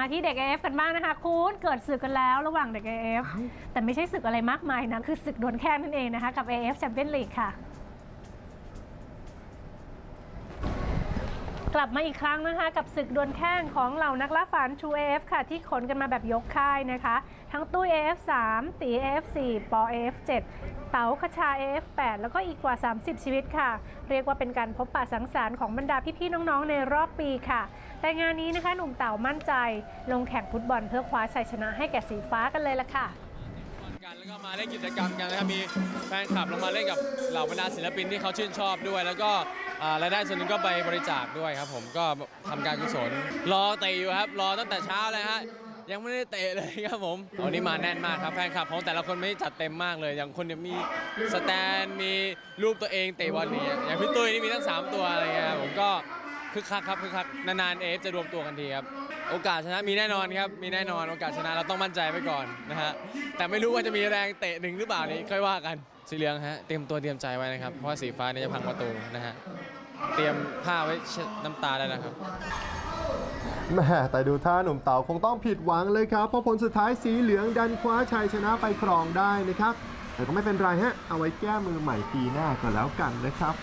มาที่เด็ก AF กันบ้างนะคะคุณเกิดศึกกันแล้วระหว่างเด็ก AF แต่ไม่ใช่ศึกอะไรมากมายนะ คือศึกดวลแข้งนั่นเองนะคะ กับ AF Champions League ค่ะ กลับมาอีกครั้งนะคะ กับศึกดวลแข้งของเหล่านักล่าฝัน True AF ค่ะ ที่ขนกันมาแบบยกค่ายนะคะ ทั้งตุ้ AF 3 ตี AF 4 ปอ AF 7 เต๋าคชา AF 8 แล้วก็อีกกว่า 30 ชีวิตค่ะ เรียกว่าเป็นการพบปะสังสรรค์ของบรรดาพี่ๆน้องๆ ในรอบปีค่ะ แต่งานนี้นะคะหนุ่มเต๋ามั่นใจ ลงแข่งฟุตบอลเพื่อคว้าชัยชนะให้แก่สีฟ้ากันเลยละค่ะ กันแล้วก็มาเล่นกิจกรรมกันนะครับมีแฟนคลับลงมาเล่นกับเหล่าบรรดาศิลปินที่เขาชื่นชอบด้วย แล้วก็อ่ารายได้ส่วนหนึงก็ไปบริจาคด้วยครับ ผมก็ทำการกุศลรอเตะอยู่ครับรอตั้งแต่เช้าเลยฮะยังไม่ได้เตะเลยครับผมวันนี้มาแน่นมากครับแฟนคลับของแต่ละคนไม่ได้จัดเต็มมากเลย อย่างคนเนี่ยมีสแตนมีรูปตัวเองเตะบอลนี่อย่างพี่ตุ้ยนี่มีทั้งสามตัวอะไรเงี้ยผมก็ คึกคักครับคึกคักนานๆเอฟจะรวมตัวกันทีครับโอกาสชนะมีแน่นอนครับมีแน่นอนโอกาสชนะเราต้องมั่นใจไว้ก่อนนะฮะแต่ไม่รู้ว่าจะมีแรงเตะหนึ่งหรือเปล่านี่ค่อยว่ากันสีเหลืองฮะเตรียมตัวเตรียมใจไว้นะครับเพราะว่าสีฟ้าเนี่ยจะพังประตูนะฮะเตรียมผ้าไว้เช็ดน้ำตาได้แล้วครับแหม่แต่ดูท่าหนุ่มเต๋าคงต้องผิดหวังเลยครับ เพราะผลสุดท้ายสีเหลืองดันคว้าชัยชนะไปครองได้นะครับ แต่ก็ไม่เป็นไรฮะ เอาไว้แก้มือใหม่ปีหน้าก็แล้วกันนะครับ